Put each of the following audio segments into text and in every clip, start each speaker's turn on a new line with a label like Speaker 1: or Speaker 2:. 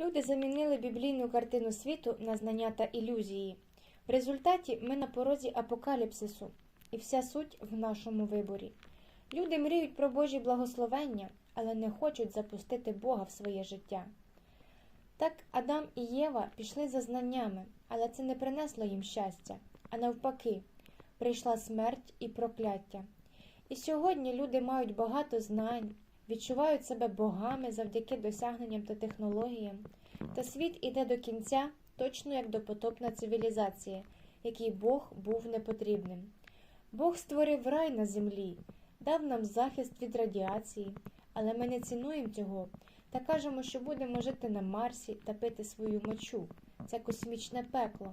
Speaker 1: Люди замінили біблійну картину світу на знання та ілюзії. В результаті ми на порозі апокаліпсису, і вся суть в нашому виборі. Люди мріють про Божі благословення, але не хочуть запустити Бога в своє життя. Так Адам і Єва пішли за знаннями, але це не принесло їм щастя, а навпаки, прийшла смерть і прокляття. І сьогодні люди мають багато знань, відчувають себе богами завдяки досягненням та технологіям, та світ іде до кінця, точно як допотопна цивілізація, якій Бог був непотрібним. Бог створив рай на землі, дав нам захист від радіації, але ми не цінуємо цього та кажемо, що будемо жити на Марсі та пити свою мочу. Це космічне пекло.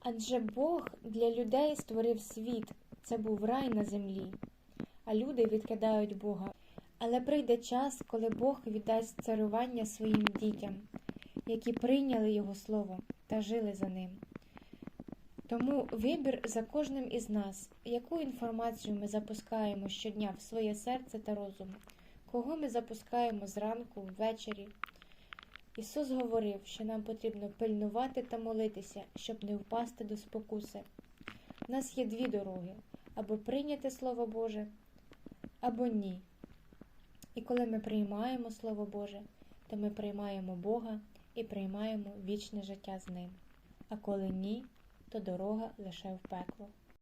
Speaker 1: Адже Бог для людей створив світ, це був рай на землі, а люди відкидають Бога. Але прийде час, коли Бог віддасть царювання своїм дітям, які прийняли Його Слово та жили за ним. Тому вибір за кожним із нас, яку інформацію ми запускаємо щодня в своє серце та розум, кого ми запускаємо зранку, ввечері. Ісус говорив, що нам потрібно пильнувати та молитися, щоб не впасти до спокуси. У нас є дві дороги або прийняти Слово Боже, або ні. І коли ми приймаємо Слово Боже, то ми приймаємо Бога і приймаємо вічне життя з Ним. А коли ні, то дорога лише в пекло.